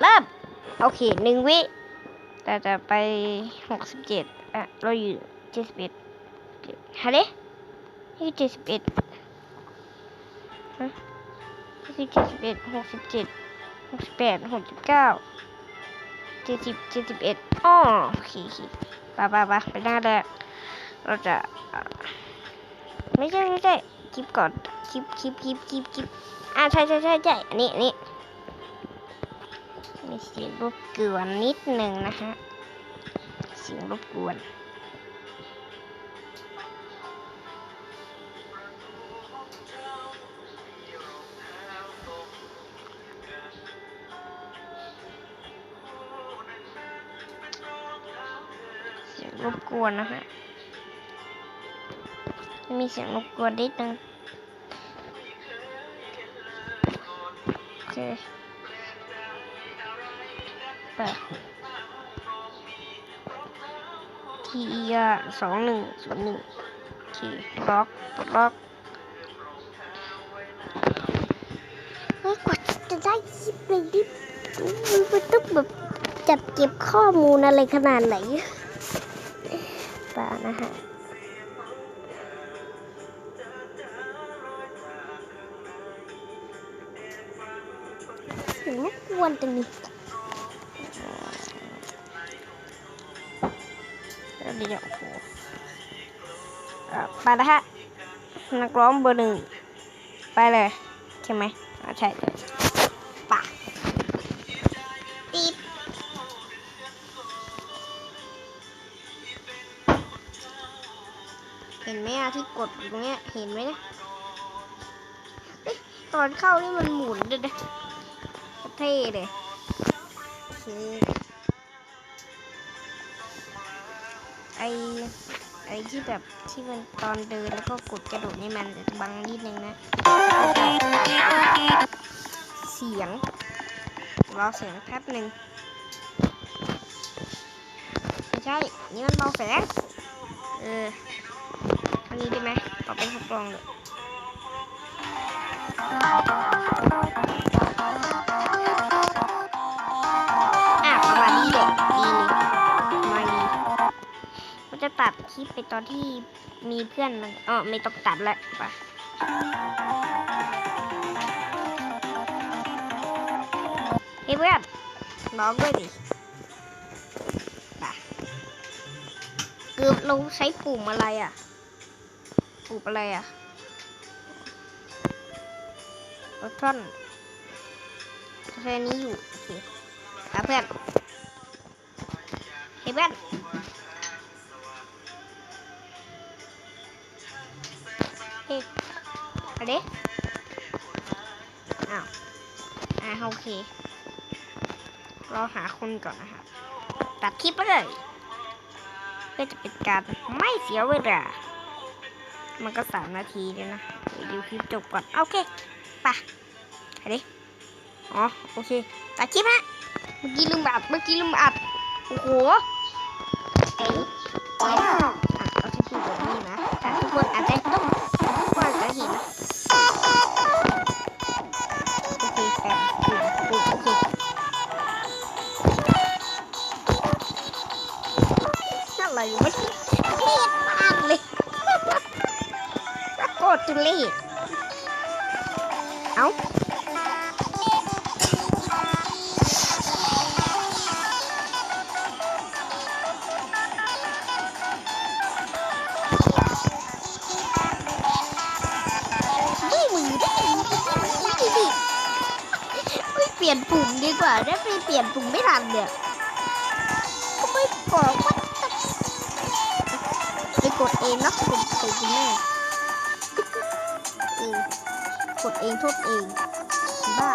เริ่ม โอเคหนึ่งวิแต่จะไปหกสิบเจ็ดอะ เราอยู่เจ็ดสิบเอ็ดฮะเด้นี่เจ็ดสิบเอ็ดฮะนี่เจ็ดสิบเอ็ดหกสิบเจ็ดหกสิบแปดหกสิบเก้าเจ็ดสิบเจ็ดสิบเอ็ดอ๋อโอเคโอเคไปไปไปไปหน้าแรกเราจะอะไม่ใช่ไม่ใช่คลิปก่อนคลิปคลิปคลิปคลิปคลิปอ่าใช่ใช่ใช่ใช่อันนี้อันนี้ มีเสียงรบกวนนิดหนึ่งนะฮะ เสียงรบกวนเสียงรบกวนนะฮะ มีเสียงรบกวนนิดนึงโอเค แปดทีอสองหนึ่งศูนย์หนึ่งทีล็อกปลดล็อกเฮ้ยกว่าจะได้คลิปเลยดิมันต้องแบบจัดเก็บข้อมูลอะไรขนาดไหนป่านะฮะเสียงรบกวนจังเลย แล้วเดี๋ยวโอ้โหไปนะฮะ นักร้องเบอร์หนึ่ง ไปเลยใช่ไหมอ่าใช่เลยปะตีบเห็นไหมอะที่กดอยู่ตรงเนี้ย เห็นไหมนะเอ๊ะตอนเข้านี่มันหมุนด้วยนะเท่เลย ไอไอที่แบบที่มันตอนเดินแล้วก็กดกระโดดนี่มันจะบังนิดนึงนะ เสียงรอเสียงแป๊บหนึ่งไม่ใช่ นี่มันเบาแสงเอออันนี้ได้ไหมขอเป็นทดลองเลย ตัดคลิปไปตอนที่มีเพื่อนมันอ๋อไม่ต้องตัดแล้วไปเฮ้ยเพื่อนร้องด้วยดิไปเกือบเราใช้ปุ่มอะไรอะ ปุ่มอะไรอะรถท่อนใช้อันนี้อยู่โอเคอะเพื่อนเฮ้ยเพื่อน เอ๊ะอะไรอ้าว อ่าโอเค เราหาคนก่อนนะครับ ตัดคลิปไปเลยเพื่อจะเป็นการไม่เสียเวลา มันก็สามนาทีเลยนะดูคลิปจบก่อน โอเคไปะอะไรอ๋อ โอเค ตัดคลิปฮะ เมื่อกี้ลืมอัด เมื่อกี้ลืมอัด โอ้โห อะไรวะเลียดมากเลยโคตรจุเล่เอ้าไม่มือได้ไม่ดีไม่เปลี่ยนปุ่มดีกว่าได้ไปเปลี่ยนปุ่มไม่ทันเนี่ย ไปกดเองนะกดใส่คุณแม่เองกดเองโทษเองบ้า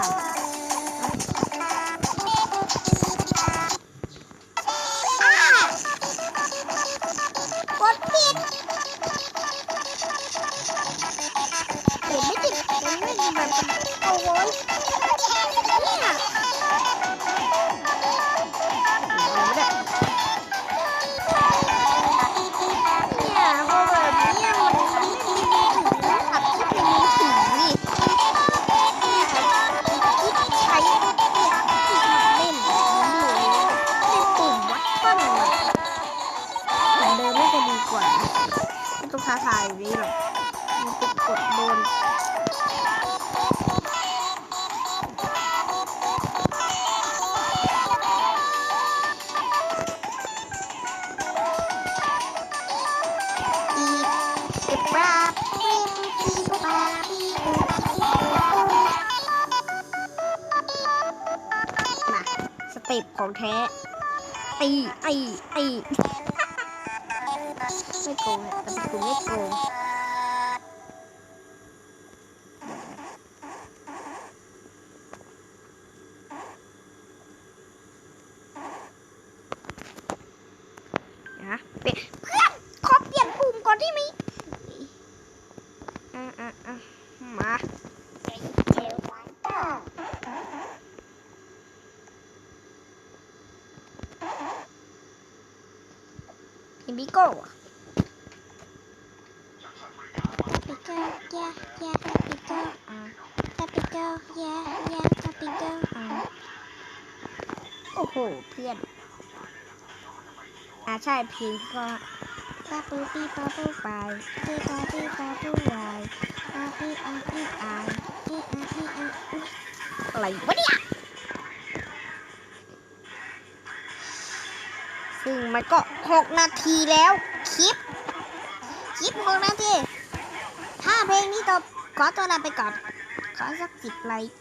าทายอยู่นี่หรอกมันจะกดโดนอีกปลาปีปีปลาปีปูมาสเต็ปของแท้ตีไอไอ ไม่โกงอะแต่กูไม่โกงนะเป็ดยนเพื่อนขอเปลี่ยนปุ่มก่อนที่มีอะอะอะมาพิม บิโก้ปิโก้ยายาปิโก้อะตาปิโก้ยายาตาปิโก้อะโอ้โห เพื่อน อะใช่พิมก็ปาปูปีปาปูไปปีปาปีปาปูวายอาปีอาปีอายอีอาอีอาอีอะไรวะเนี่ย มันก็หกนาทีแล้ว คลิป คลิปหกนาที ถ้าเพลงนี้จบขอตัวลาไปก่อน ขอสักสิบไลค์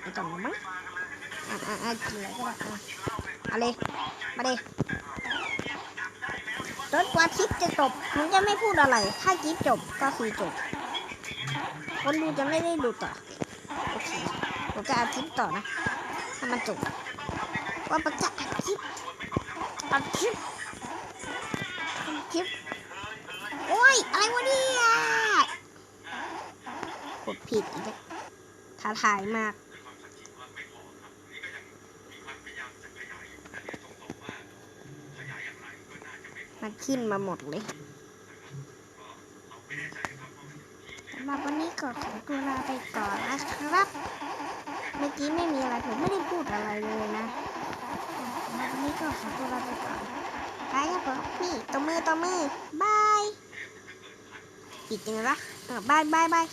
ไม่ต้องมั้งอะอะอะกินอะไรก็ได้อะเอาเลยมาเลยจนกว่าคลิปจะจบผมจะไม่พูดอะไร ถ้าคลิปจบก็คือจบ คนดูจะไม่ได้ดูต่อ โอเค ผมจะอัดคลิปต่อนะ ให้มันจบ ว่าผมจะอัดคลิป อัดคลิปอัดคลิป โอ้ย อะไรวะเนี่ยกดผิดอีกแล้วท้าทายมากมันขึ้นมาหมดเลยสำหรับวันนี้ก็ขอตัวลาไปก่อนนะครับ เมื่อกี้ไม่มีอะไรผมไม่ได้พูดอะไรเลยนะ สำหรับวันนี้ก็ขอตัวลาไปก่อนไปครับผมนี่ตัวมือตัวมือ บาย ปิดยังไงวะบายบายบาย